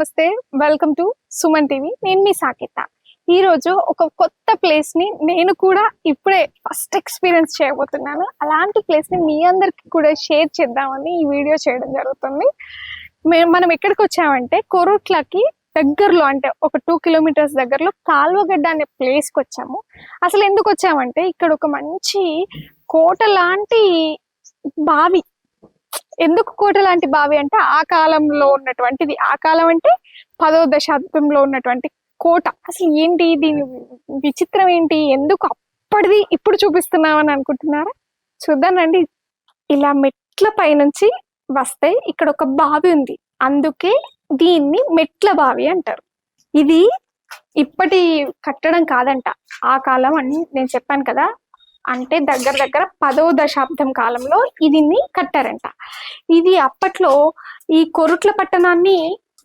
నమస్తే welcome to Suman TV. నేను మీ సాకిత. ఈరోజు ఒక కొత్త ప్లేస్ని నేను కూడా ఇప్పుడే ఫస్ట్ ఎక్స్పీరియన్స్ చేయబోతున్నాను. అలాంటి ప్లేస్ని మీ అందరికి కూడా షేర్ చేద్దామని ఈ వీడియో చేయడం జరుగుతుంది. మేము మనం ఎక్కడికి వచ్చామంటే కొరుట్లకి దగ్గరలో అంటే ఒక టూ కిలోమీటర్స్ దగ్గరలో కాల్వగడ్డ అనే ప్లేస్కి వచ్చాము. అసలు ఎందుకు వచ్చామంటే ఇక్కడ ఒక మంచి కోట లాంటి బావి ఎందుకు కోట లాంటి బావి అంటే ఆ కాలంలో ఉన్నటువంటిది. ఆ కాలం అంటే పదో దశాబ్దంలో ఉన్నటువంటి కోట. అసలు ఏంటి దీని విచిత్రం ఏంటి? ఎందుకు అప్పటిది ఇప్పుడు చూపిస్తున్నామని అనుకుంటున్నారా? చూద్దానండి ఇలా మెట్ల పైనుంచి వస్తే ఇక్కడ ఒక బావి ఉంది. అందుకే దీన్ని మెట్ల బావి అంటారు. ఇది ఇప్పటి కట్టడం కాదంట. ఆ కాలం అని నేను చెప్పాను కదా అంటే దగ్గర దగ్గర పదో దశాబ్దం కాలంలో దీన్ని కట్టారంట. ఇది అప్పట్లో ఈ కొరుట్ల పట్టణాన్ని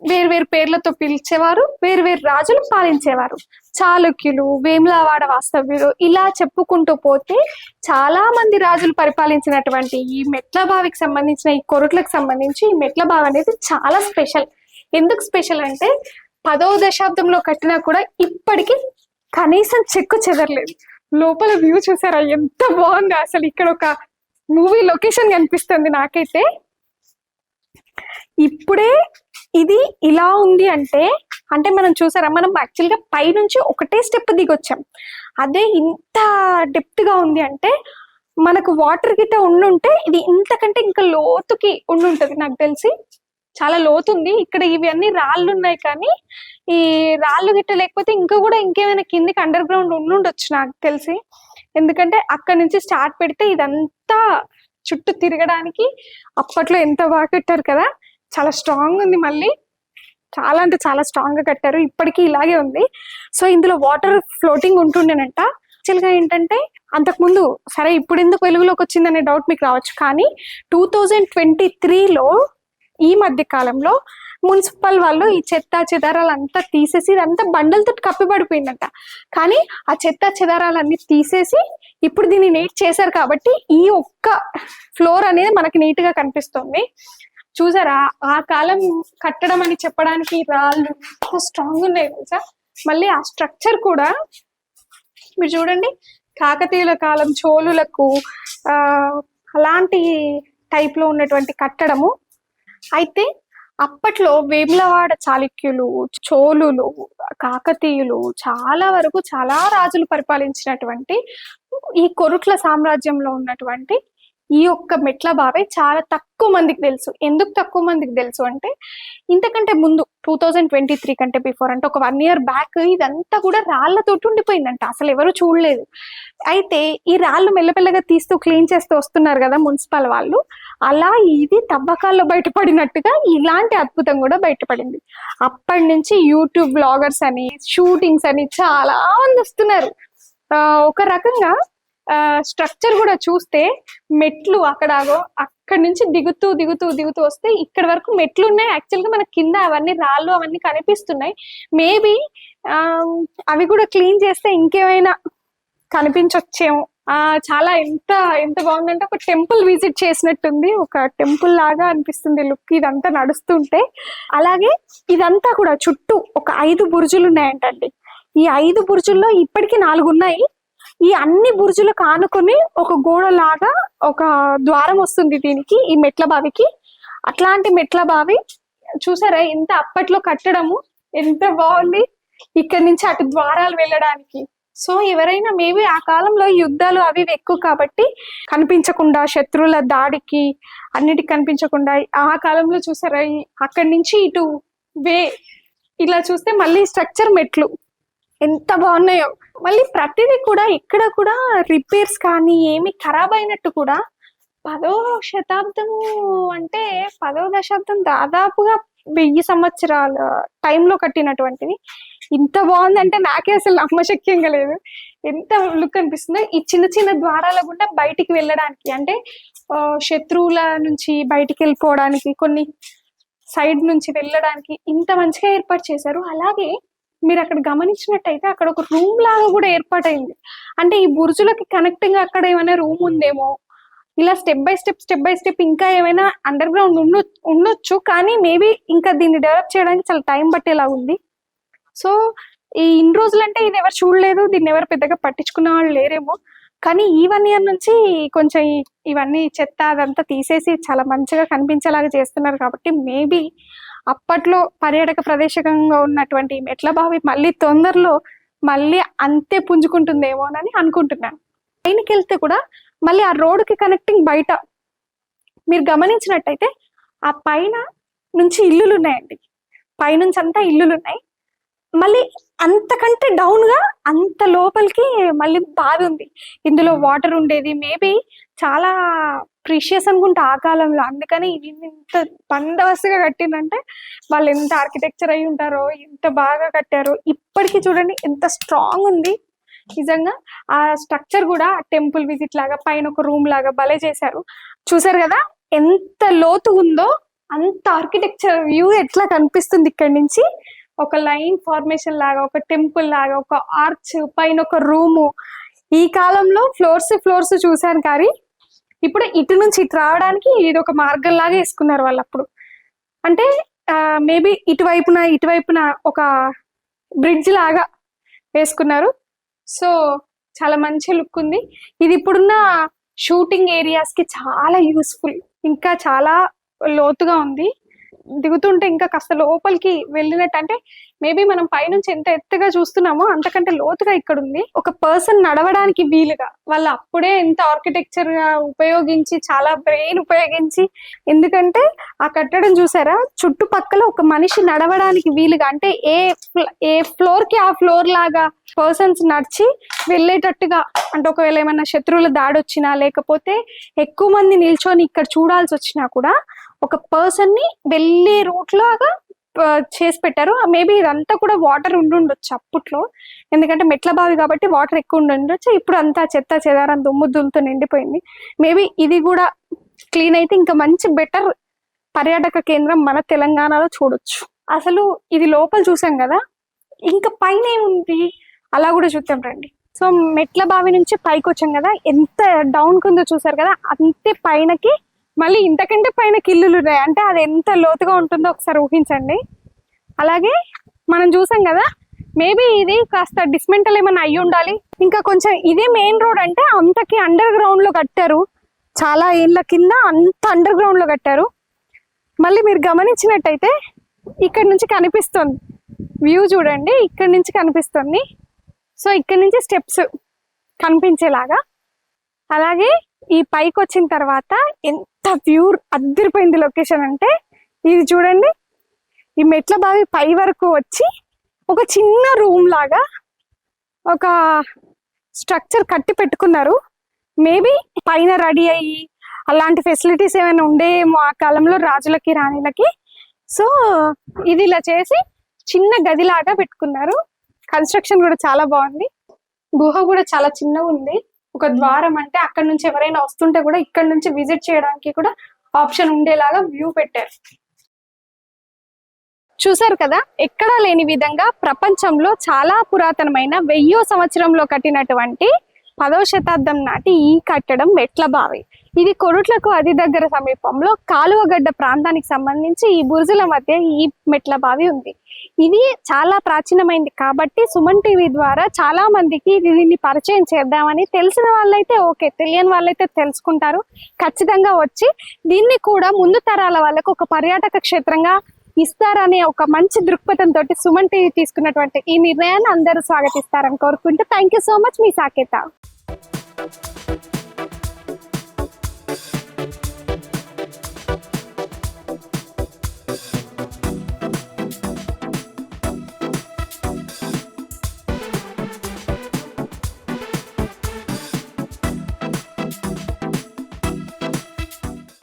వేరు వేరు పేర్లతో పిలిచేవారు వేరు వేరు రాజులు పాలించేవారు. చాళుక్యులు వేములవాడ వాస్తవ్యులు ఇలా చెప్పుకుంటూ పోతే చాలా మంది రాజులు పరిపాలించినటువంటి ఈ మెట్ల బావికి సంబంధించిన ఈ కొరుట్లకు సంబంధించి ఈ మెట్ల బావి అనేది చాలా స్పెషల్. ఎందుకు స్పెషల్ అంటే పదో దశాబ్దంలో కట్టినా కూడా ఇప్పటికీ కనీసం చెక్కు చెదరలేదు. లోపల వ్యూ చూసారా? ఎంత బాగుంది. అసలు ఇక్కడ ఒక మూవీ లొకేషన్ కనిపిస్తుంది నాకైతే. ఇప్పుడే ఇది ఇలా ఉంది అంటే అంటే మనం చూసారా? మనం యాక్చువల్గా పైనుంచి ఒకటే స్టెప్ దిగొచ్చాం. అదే ఇంత డెప్త్గా ఉంది అంటే మనకు వాటర్ గిట్ట ఉండుంటే ఇది ఇంతకంటే ఇంకా లోతుకి ఉండుంటది. నాకు తెలిసి చాలా లోతుంది. ఇక్కడ ఇవి అన్ని రాళ్ళు ఉన్నాయి కానీ ఈ రాళ్ళు గిట్ట లేకపోతే ఇంకా కూడా ఇంకేమైనా కిందికి అండర్ గ్రౌండ్ ఉండుండొచ్చు నాకు తెలిసి. ఎందుకంటే అక్కడ నుంచి స్టార్ట్ పెడితే ఇదంతా చుట్టూ తిరగడానికి అప్పట్లో ఎంత బాగా కట్టారు కదా చాలా స్ట్రాంగ్ ఉంది మళ్ళీ. చాలా అంటే చాలా స్ట్రాంగ్గా కట్టారు. ఇప్పటికీ ఇలాగే ఉంది. సో ఇందులో వాటర్ ఫ్లోటింగ్ ఉంటుండేనంట. యాక్చువల్గా ఏంటంటే అంతకుముందు సరే ఇప్పుడు ఎందుకు వెలుగులోకి వచ్చిందనే డౌట్ మీకు రావచ్చు. కానీ టూ థౌజండ్ ట్వంటీ త్రీలో ఈ మధ్య కాలంలో మున్సిపల్ వాళ్ళు ఈ చెత్త చెదారాలంతా తీసేసి ఇదంతా బండలతో కప్పిపడిపోయిందంట. కానీ ఆ చెత్త చెదారాలన్నీ తీసేసి ఇప్పుడు దీన్ని నీట్ చేశారు కాబట్టి ఈ ఒక్క ఫ్లోర్ అనేది మనకి నీట్గా కనిపిస్తుంది. చూసారా? ఆ కాలం కట్టడం అని చెప్పడానికి రాళ్ళు స్ట్రాంగ్ ఉన్నాయి తెలుసా? మళ్ళీ ఆ స్ట్రక్చర్ కూడా మీరు చూడండి. కాకతీయుల కాలం చోళులకు ఆ అలాంటి టైప్లో ఉన్నటువంటి కట్టడము అయితే అప్పట్లో వేములవాడ చాళుక్యులు చోళులు కాకతీయులు చాలా వరకు చాలా రాజులు పరిపాలించినటువంటి ఈ కొరుట్ల సామ్రాజ్యంలో ఉన్నటువంటి ఈ యొక్క మెట్ల బావి చాలా తక్కువ మందికి తెలుసు. ఎందుకు తక్కువ మందికి తెలుసు అంటే ఇంతకంటే ముందు టూ థౌజండ్ ట్వంటీ త్రీ కంటే బిఫోర్ అంటే ఒక వన్ ఇయర్ బ్యాక్ ఇదంతా కూడా రాళ్ళతోటి ఉండిపోయిందంట. అసలు ఎవరు చూడలేదు. అయితే ఈ రాళ్ళు మెల్లమెల్లగా తీస్తూ క్లీన్ చేస్తూ వస్తున్నారు కదా మున్సిపల్ వాళ్ళు. అలా ఇది తవ్వకాల్లో బయటపడినట్టుగా ఇలాంటి అద్భుతం కూడా బయటపడింది. అప్పటి నుంచి యూట్యూబ్ బ్లాగర్స్ అని షూటింగ్స్ అని చాలా మంది వస్తున్నారు. ఆ, ఒక రకంగా స్ట్రక్చర్ కూడా చూస్తే మెట్లు అక్కడ నుంచి దిగుతూ దిగుతూ దిగుతూ వస్తే ఇక్కడ వరకు మెట్లు ఉన్నాయి. యాక్చువల్గా మన కింద అవన్నీ రాళ్ళు అవన్నీ కనిపిస్తున్నాయి. మేబీ అవి కూడా క్లీన్ చేస్తే ఇంకేమైనా కనిపించొచ్చేమో. ఆ చాలా ఎంత ఎంత బాగుందంటే ఒక టెంపుల్ విజిట్ చేసినట్టుంది. ఒక టెంపుల్ లాగా అనిపిస్తుంది లుక్ ఇదంతా నడుస్తుంటే. అలాగే ఇదంతా కూడా చుట్టూ ఒక ఐదు బురుజులు ఉన్నాయంటండి. ఈ ఐదు బురుజుల్లో ఇప్పటికీ నాలుగు ఉన్నాయి ఈ అన్ని బురుజులకు ఆనుకొని ఒక గోడ లాగా ఒక ద్వారం వస్తుంది దీనికి ఈ మెట్ల బావికి. అట్లాంటి మెట్ల బావి చూసారా ఎంత అప్పట్లో కట్టడము ఎంత బాగుంది. ఇక్కడ నుంచి అటు ద్వారాలు వెళ్ళడానికి. సో ఎవరైనా మేబీ ఆ కాలంలో యుద్ధాలు అవి ఎక్కువ కాబట్టి కనిపించకుండా శత్రువుల దాడికి అన్నిటికి కనిపించకుండా ఆ కాలంలో చూసారా అక్కడి నుంచి ఇటు వే ఇలా చూస్తే మళ్ళీ స్ట్రక్చర్ మెట్లు. ఎంత బాగున్నాయో. మళ్ళీ ప్రతిదీ కూడా ఇక్కడ కూడా రిపేర్స్ కానీ ఏమి ఖరాబ్ అయినట్టు కూడా పదో శతాబ్దము అంటే పదో దశాబ్దం దాదాపుగా వెయ్యి సంవత్సరాల టైంలో కట్టినటువంటిది. ఇంత బాగుందంటే నాకే అసలు నమ్మశక్యంగా లేదు. ఎంత లుక్ అనిపిస్తుందో. ఈ చిన్న చిన్న ద్వారాల గుండా బయటికి వెళ్ళడానికి అంటే ఆ, శత్రువుల నుంచి బయటికి వెళ్ళిపోవడానికి కొన్ని సైడ్ నుంచి వెళ్ళడానికి ఇంత మంచిగా ఏర్పాటు చేశారు. అలాగే మీరు అక్కడ గమనించినట్టయితే అక్కడ ఒక రూమ్ లాగా కూడా ఏర్పాటైంది. అంటే ఈ బురుజులకి కనెక్టింగ్ అక్కడ ఏమైనా రూమ్ ఉందేమో? ఇలా step by step step by step ఇంకా ఏమైనా అండర్ గ్రౌండ్ ఉండు ఉండొచ్చు. కానీ మేబీ ఇంకా దీన్ని డెవలప్ చేయడానికి చాలా టైం పట్టేలా ఉంది. సో ఈ ఇన్ని రోజులు అంటే ఇది ఎవరు చూడలేదు దీన్ని ఎవరు పెద్దగా పట్టించుకున్న వాళ్ళు లేరేమో. కానీ ఈ వన్ ఇయర్ నుంచి కొంచెం ఇవన్నీ చెత్త అదంతా తీసేసి చాలా మంచిగా కనిపించేలాగా చేస్తున్నారు కాబట్టి మేబీ అప్పట్లో పర్యాటక ప్రదేశకంగా ఉన్నటువంటి మెట్ల బావి మళ్ళీ తొందరలో మళ్ళీ అంతే పుంజుకుంటుందేమోనని అనుకుంటున్నాను పైనకి వెళ్తే కూడా మళ్ళీ ఆ రోడ్డుకి కనెక్టింగ్ బయట. మీరు గమనించినట్టయితే ఆ పైన నుంచి ఇల్లులు ఉన్నాయండి పైనుంచి అంతా ఇల్లులు ఉన్నాయి మళ్ళీ అంతకంటే డౌన్గా అంత లోపలికి మళ్ళీ బావి ఉంది. ఇందులో వాటర్ ఉండేది. మేబీ చాలా ప్రీషియస్ అనుకుంటా ఆ కాలంలో. అందుకని ఇది ఇంత బందోబస్తుగా కట్టిందంటే వాళ్ళు ఎంత ఆర్కిటెక్చర్ అయి ఉంటారో ఎంత బాగా కట్టారో ఇప్పటికీ చూడండి ఎంత స్ట్రాంగ్ ఉంది. నిజంగా ఆ స్ట్రక్చర్ కూడా టెంపుల్ విజిట్ లాగా పైన ఒక రూమ్ లాగా భలే చేశారు. చూసారు కదా ఎంత లోతు ఉందో అంత ఆర్కిటెక్చర్ వ్యూ ఎట్లా కనిపిస్తుంది ఇక్కడ నుంచి? ఒక లైన్ ఫార్మేషన్ లాగా ఒక టెంపుల్ లాగా ఒక ఆర్చ్ పైన ఒక రూము ఈ కాలంలో ఫ్లోర్స్ ఫ్లోర్స్ చూశాను కానీ ఇప్పుడు ఇటు నుంచి ఇటు రావడానికి ఇది ఒక మార్గం లాగా వేసుకున్నారు వాళ్ళు అప్పుడు అంటే మేబీ ఇటువైపున ఇటువైపున ఒక బ్రిడ్జ్ లాగా వేసుకున్నారు. సో చాలా మంచి లుక్ ఉంది. ఇది ఇప్పుడున్న షూటింగ్ ఏరియాస్కి చాలా యూస్ఫుల్. ఇంకా చాలా లోతుగా ఉంది. దిగుతుంటే ఇంకా కాస్త లోపలికి వెళ్ళినట్టు అంటే మేబీ మనం పైనుంచి ఎంత ఎత్తుగా చూస్తున్నామో అంతకంటే లోతుగా ఇక్కడ ఉంది ఒక పర్సన్ నడవడానికి వీలుగా వాళ్ళు అప్పుడే ఎంత ఆర్కిటెక్చర్ ఉపయోగించి చాలా బ్రెయిన్ ఉపయోగించి ఎందుకంటే ఆ కట్టడం చూసారా? చుట్టుపక్కల ఒక మనిషి నడవడానికి వీలుగా అంటే ఏ ఏ ఫ్లోర్కి ఆ ఫ్లోర్ లాగా పర్సన్స్ నడిచి వెళ్ళేటట్టుగా అంటే ఒకవేళ ఏమైనా శత్రువుల దాడి వచ్చినా లేకపోతే ఎక్కువ మంది నిల్చొని ఇక్కడ చూడాల్సి వచ్చినా కూడా ఒక పర్సన్ని వెళ్ళే రూట్ లాగా చేసి పెట్టారు. మేబీ ఇదంతా కూడా వాటర్ ఉండుండొచ్చు అప్పట్లో. ఎందుకంటే మెట్ల బావి కాబట్టి వాటర్ ఎక్కువ ఉండుండొచ్చు. ఇప్పుడు అంతా చెత్త చెదారం దుమ్ము దుమ్ముతో నిండిపోయింది. మేబీ ఇది కూడా క్లీన్ అయితే ఇంకా మంచి బెటర్ పర్యాటక కేంద్రం మన తెలంగాణలో చూడొచ్చు. అసలు ఇది లోపల చూసాం కదా ఇంకా పైన ఏముంది? అలా కూడా చూద్దాం రండి. సో మెట్ల బావి నుంచి పైకి వచ్చాం కదా ఎంత డౌన్ కింద చూసారు కదా అంతే పైనకి మళ్ళీ ఇంతకంటే పైన కిల్లులు ఉన్నాయి. అంటే అది ఎంత లోతుగా ఉంటుందో ఒకసారి ఊహించండి. అలాగే మనం చూసాం కదా మేబీ ఇది కాస్త డిస్మెంటల్ ఏమైనా అయ్యి ఉండాలి. ఇంకా కొంచెం ఇదే మెయిన్ రోడ్ అంటే అంతకి అండర్ గ్రౌండ్లో కట్టారు. చాలా ఏళ్ళ కింద అంత అండర్ గ్రౌండ్లో కట్టారు. మళ్ళీ మీరు గమనించినట్టయితే ఇక్కడ నుంచి కనిపిస్తుంది. వ్యూ చూడండి ఇక్కడ నుంచి కనిపిస్తుంది. సో ఇక్కడ నుంచి స్టెప్స్ కనిపించేలాగా. అలాగే ఈ పైకి వచ్చిన తర్వాత ఎంత ప్యూర్ అద్దరిపోయింది లొకేషన్ అంటే ఇది చూడండి. ఈ మెట్ల బావి పై వరకు వచ్చి ఒక చిన్న రూమ్ లాగా ఒక స్ట్రక్చర్ కట్టి పెట్టుకున్నారు. మేబీ పైన రెడీ అయ్యి అలాంటి ఫెసిలిటీస్ ఏమైనా ఉండేమో ఆ కాలంలో రాజులకి రాణిలకి. సో ఇది ఇలా చేసి చిన్న గదిలాగా పెట్టుకున్నారు. కన్స్ట్రక్షన్ కూడా చాలా బాగుంది. గుహ కూడా చాలా చిన్నగా ఉంది. ఒక ద్వారం అంటే అక్కడ నుంచి ఎవరైనా వస్తుంటే కూడా ఇక్కడ నుంచి విజిట్ చేయడానికి కూడా ఆప్షన్ ఉండేలాగా వ్యూ పెట్టారు. చూసారు కదా? ఎక్కడా లేని విధంగా ప్రపంచంలో చాలా పురాతనమైన వెయ్యో సంవత్సరంలో కట్టినటువంటి పదవ శతాబ్దం నాటి ఈ కట్టడం మెట్ల బావి. ఇది కొరుట్లకు అతి దగ్గర సమీపంలో కాలువగడ్డ ప్రాంతానికి సంబంధించి ఈ బురుజుల మధ్య ఈ మెట్ల బావి ఉంది. ఇది చాలా ప్రాచీనమైంది. కాబట్టి సుమన్ టీవీ ద్వారా చాలా మందికి దీన్ని పరిచయం చేద్దామని తెలిసిన వాళ్ళైతే ఓకే తెలియని వాళ్ళైతే తెలుసుకుంటారు. ఖచ్చితంగా వచ్చి దీన్ని కూడా ముందు తరాల వాళ్ళకు ఒక పర్యాటక క్షేత్రంగా ఇస్తారనే ఒక మంచి దృక్పథంతో సుమన్ టీవీ తీసుకున్నటువంటి ఈ నిర్ణయాన్ని అందరూ స్వాగతిస్తారని కోరుకుంటూ థ్యాంక్ యూ సో మచ్ మీ సాకేత.